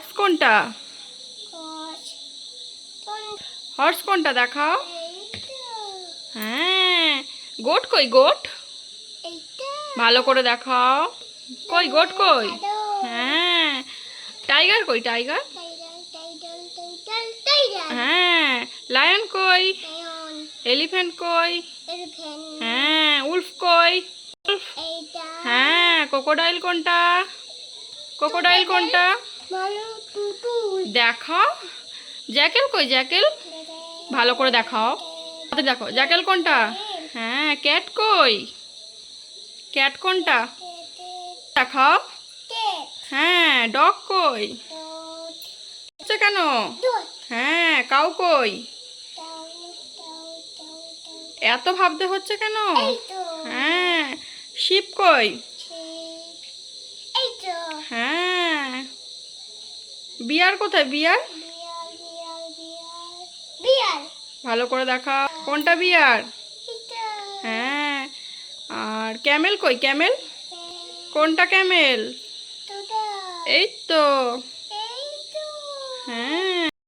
Horse কোনটা? Horse কোনটা দেখাও? হ্যাঁ। গোট কই, গোট? ভালো করে দেখাও। কই, গোট কই? হ্যাঁ। টাইগার কই, টাইগার? হ্যাঁ। লায়ন কই? এলিফ্যান্ট কই? হ্যাঁ। উল্ফ কই? হ্যাঁ। কোকোডাইল কোনটা? কোকোডাইল কোনটা? দেখাও। জ্যাকেল কই, জ্যাকেল? ভালো করে দেখাও। দেখো, জ্যাকেল কোনটা? হ্যাঁ ক্যাট কই? ক্যাট কোনটা? দেখাও। হ্যাঁ ডগ কই? কেন? হ্যাঁ কাউ কই? এত ভাবতে হচ্ছে কেন? হ্যাঁ শিপ কই? বিয়ার কোথায়? বিয়ার? ভালো করে দেখা কোনটা বিয়ার? হ্যাঁ। আর ক্যামেল কই? ক্যামেল? হ্যাঁ। কোনটা ক্যামেল? এই তো। হ্যাঁ।